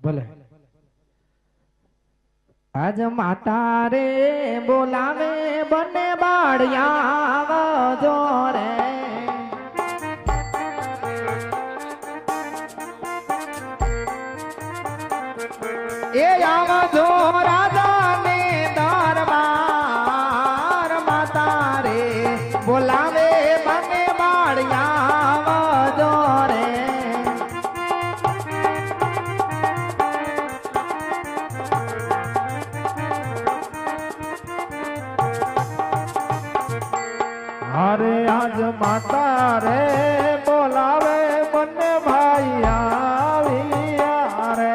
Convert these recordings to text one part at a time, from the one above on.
ભલે. આજ માતા રે બોલાવે બને બાળિયા જોરે એ માતા રે, બોલાવે બંને ભાઈ આવ્યા રે.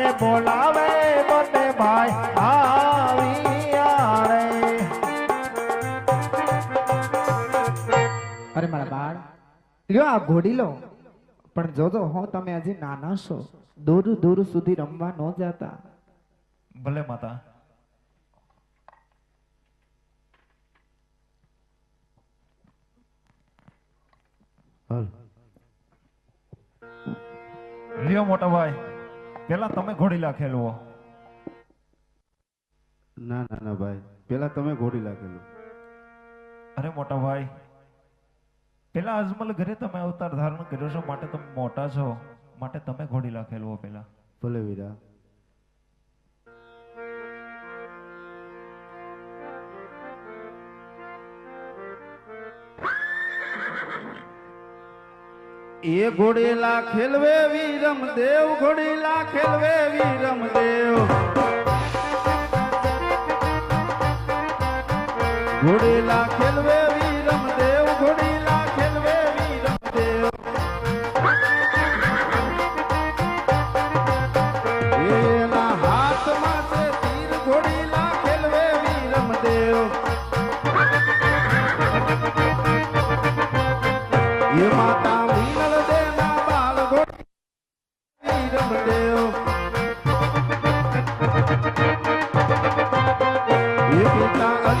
એ બોલાવે બંને ભાઈ આવ્યા અરે મારા બાળ. લ્યો આ ઘોડી લો. પણ જોજો હો તમે હજી નાના છો. દૂર દૂર સુધી રમવા ન જતા. ભલે માતા. લ્યો મોટા ભાઈ પેલા તમે ઘોડી લાખેલો ના ના ના ભાઈ. પેલા તમે ઘોડી લાખેલો અરે મોટા ભાઈ પેલા અજમલ ઘરે તમે અવતાર ધારણ કર્યો છો, માટે તમે મોટા છો, માટે તમે ઘોડી લખેલો પેલા. ભલે વીરા. એ ઘોડેલા ખેલવે વીરમ દેવ ઘોડેલા ખેલવે વીરમ દેવ ઘોડેલા ખેલવે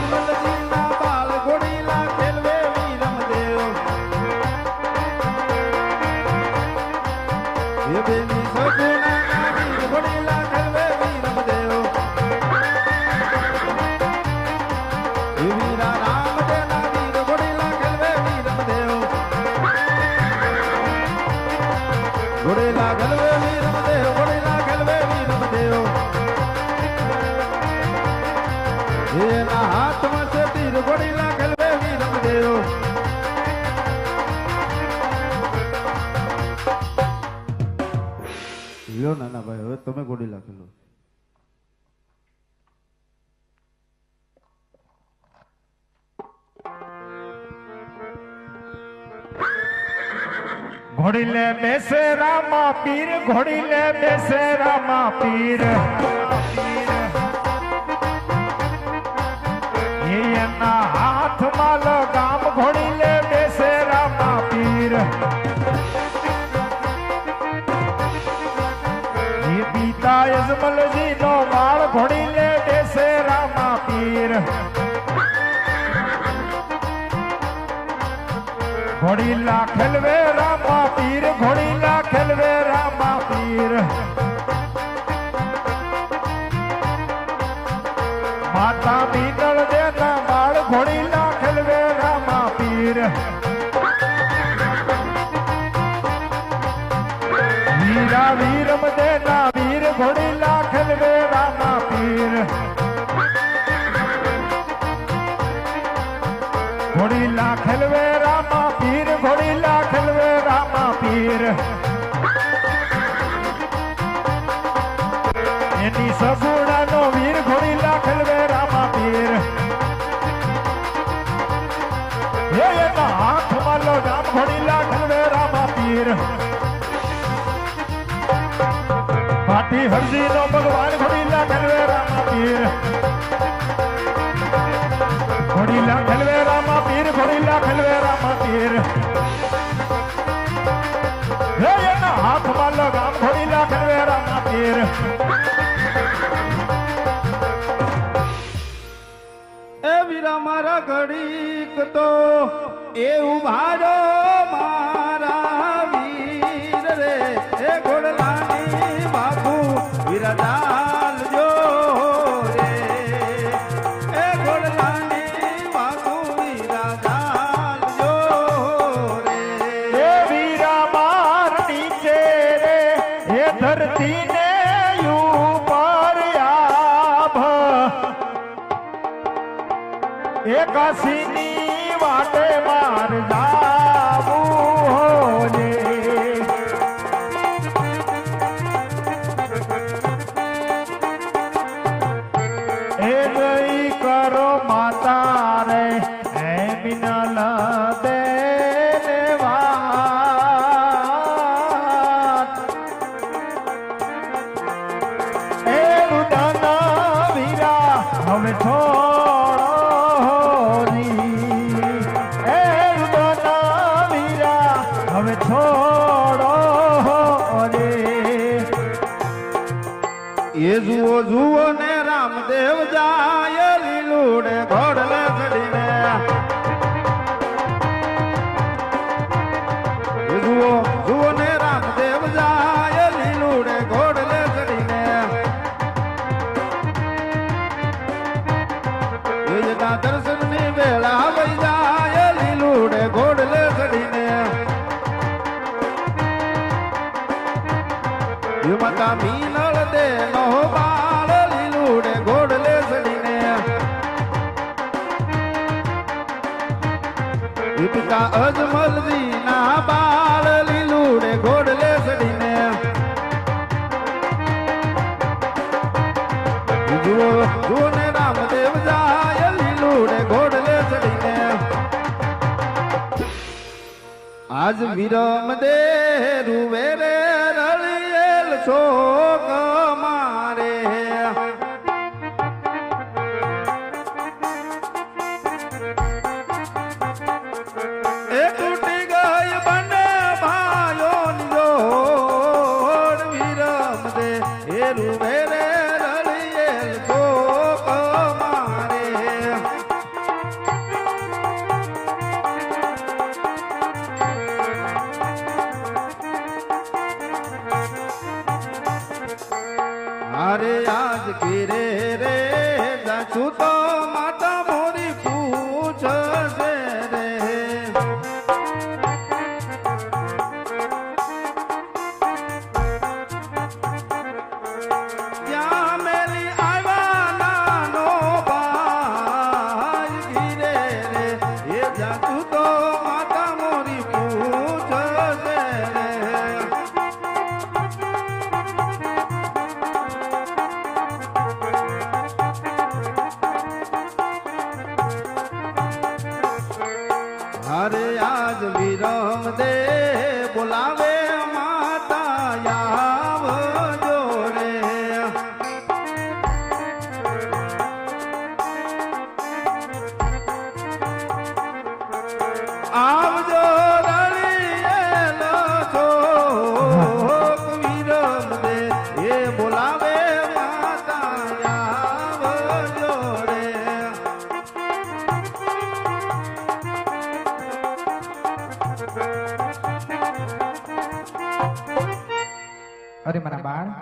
怎么了？લ્યો નાના ભાઈ, હવે તમે ઘોડી લાખેલો ઘોડી લે બેસે રામા પીર ઘોડી લે બેસે રામા પીર. એના હાથમાં લગામ યજમલજી નો માળ ઘોડી લે બેસે રામા પીર. ઘોડીલા ખેલવે રામા પીર ઘોડીલા ખેલવે રામા પીર. માતા બીતળ દેના ઘોડી લા ખેલવે રામા પીર. વીરા વીરમ રામા ઘોડી ઘોડીલા ખેલવે રામા પીર ઘોડી ખેલવે રામા પીર એની સગુણાનો વીર ઘોડી ખેલવે રામા પીર એ એના હાથમાં લો રામ ઘોડી ખેલવે રામા પીર હરજી નો ભગવાન ઘડીલા ખલવેરા રામા પીર. ઘડીલા ખલવે રામા ખલવેરા ઘડીલા ખલવે રામા પીર. હે એના હાથમાં લગામ ઘડીલા ખલવે રામા પીર. એ વીરા મારા ઘડીક તો એ ઉભારો એ જુઓ જુઓ ને રામદેવ જાય લીલુડે ઘોડલે એ માતા મીનળ દે નો બાળ લીલુડે ઘોડલે સડીને પિતા અજમલજી ના બાળ લીલુડે ઘોડલે ચડીને જુઓ જુઓ ને રામદેવ જાય, લીલુડે ઘોડલે સડીને આજ વિરમ દે રૂવે રે so અરે આજ ગીરે રે જાચું તો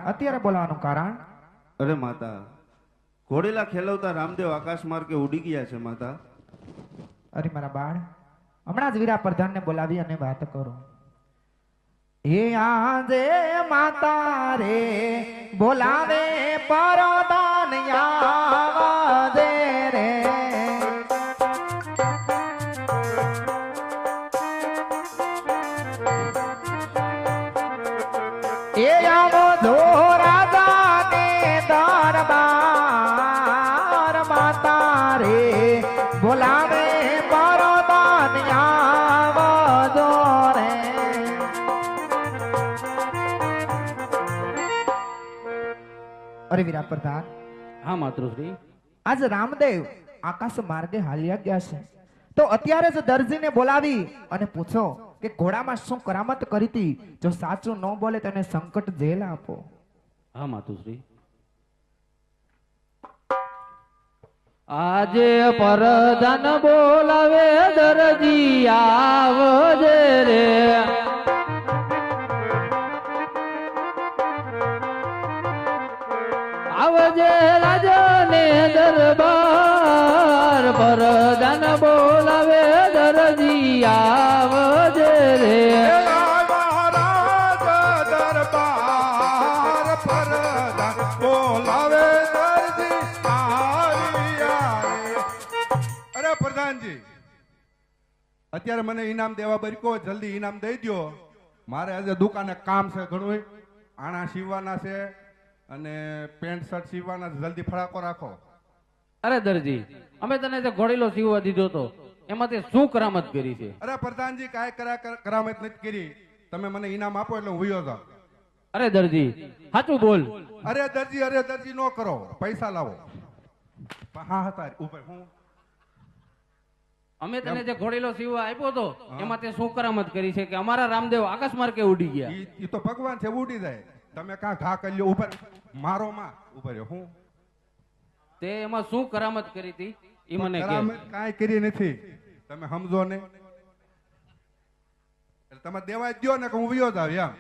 અત્યારે બોલાવાનું કારણ? અરે માતા ઘોડેલા ખેલવતા રામદેવ આકાશ માર્ગે ઉડી ગયા છે માતા. અરે મારા બાળ હમણાં જ વીરા પ્રધાનને બોલાવી અને વાત કરો. હે આજે માતા રે બોલાવે પરોદાન પ્રધાન હા માતૃશ્રી આજ રામદેવ આકાશ માર્ગે હાલ્યા ગયા છે તો અત્યારે જ દરજીને બોલાવી અને પૂછો કે ઘોડામાં શું કરામત કરી હતી જો સાચું ન બોલે તેને સંકટ જેલ આપો હા માતુશ્રી આજે પરધન બોલાવે દરજી આવજે રે પરધન બોલાવે દરજી આવજે રે. અત્યારે મને ઇનામ દેવા બરકો જલ્દી ઇનામ દઈ દ્યો. મારે આજે દુકાને કામ છે ઘણું આણા સીવવાના છે અને પેન્ટ શર્ટ સીવવાના છે. જલ્દી ફડાકો રાખો. અરે દરજી અમે તને જે ઘોડીલો સીવવા દીધો હતો એમાંથી શું કરામત કરી છે? અરે પ્રધાનજી કાંઈ કરા કરામત નથી કરી. તમે મને ઇનામ આપો એટલે હું વયો જાઉં. અરે દરજી સાચું બોલ. અરે દરજી અરે દરજી નો કરો. પૈસા લાવો. હા હતા ઉપર હું? અમે તને જે ઘોડીલો સીવવા આપ્યો તો એમાં તે શું કરામત કરી છે કે અમારા રામદેવ આકાશ માર્ગે ઉડી ગયા? ઈ તો ભગવાન છે ઉડી જાય. તમે કા ઘા કરી લ્યો ઉપર મારો માં ઉપર હું? તે એમાં શું કરામત કરી હતી? એ મને કાંઈ કરી નથી. તમે સમજો ને. તમે દેવા દો ને કે હું વિયો જાવ એમ.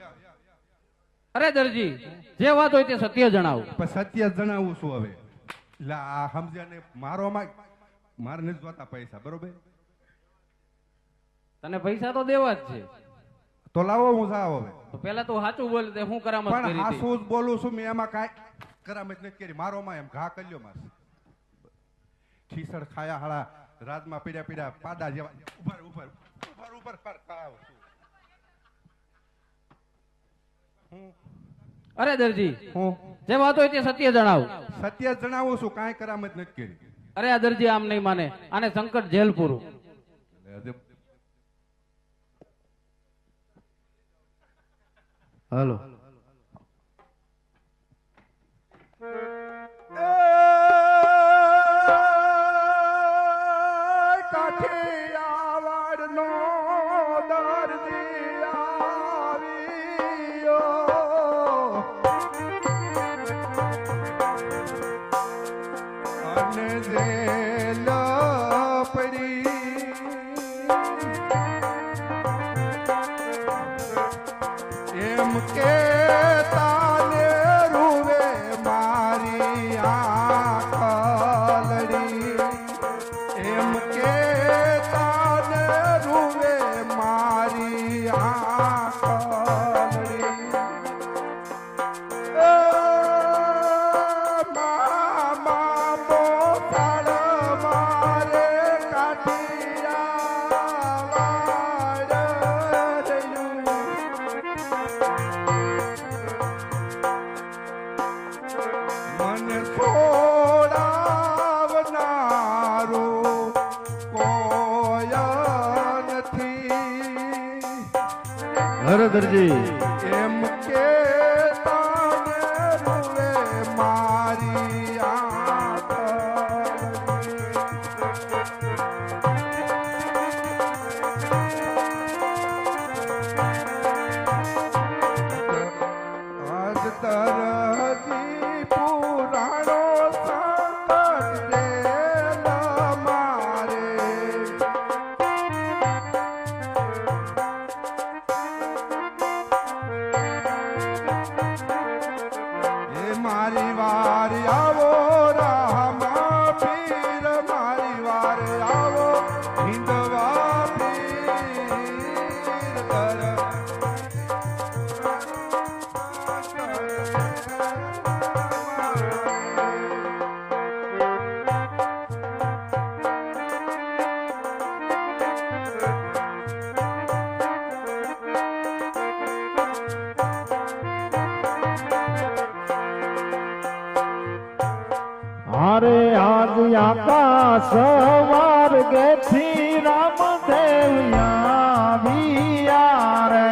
અરે દરજી જે વાત હોય તે સત્ય જણાવ. પણ સત્ય જણાવું છું હવે? એટલે આ સમજ્યા ને મારો મારે નથી જોતા પૈસા બરોબર? તને પૈસા તો દેવા જ છે. તો લાવો હું જાવ હવે. તો પેલા તું સાચું બોલ તે હું કરામત કરી પણ હાસું બોલું છું મેં એમાં કાઈ કરામત નથી કરી. મારો માં એમ ઘા કર્યો માર. ખીસડ ખાયા હાળા રાતમાં પીડ્યા પીડ્યા પાડા જેવા ઉપર ઉપર ઉપર ઉપર પર હું? અરે દરજી હું? જે વાતો હોય તે સત્ય જણાવ. સત્ય જણાવું છું કાંઈ કરામત નથી કરી. અરે આ દરજી આમ નહીં માને. આને સંકટ જેલ પૂરું. એટલે હાલો કાઠિયાવાડનો દર્દી અરે આજ સવાર ગેથી રામદેવ આવ્યા રે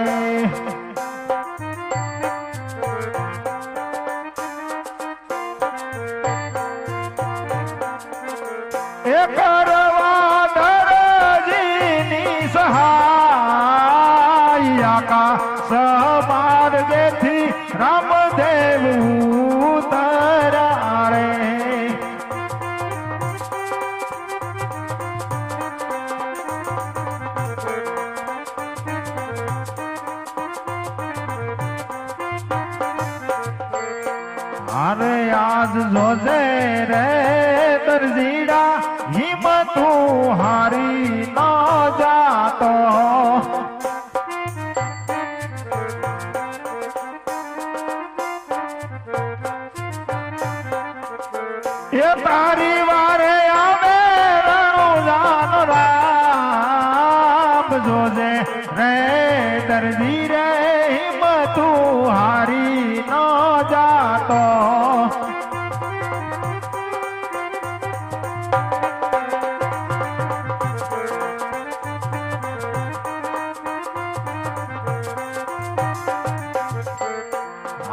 સહાય આકાશ માર્ગેથી રામદેવ આજ જોજે રે દરજીડા હિંમતું હારી ન જાતો. એ તારી વારે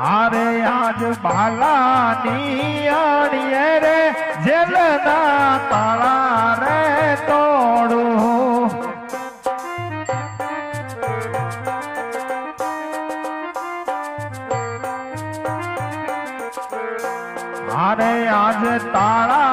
અરે આજ બાલાની અણીએ રે જેલના તાળા રે તોડું. અરે આજ તાળા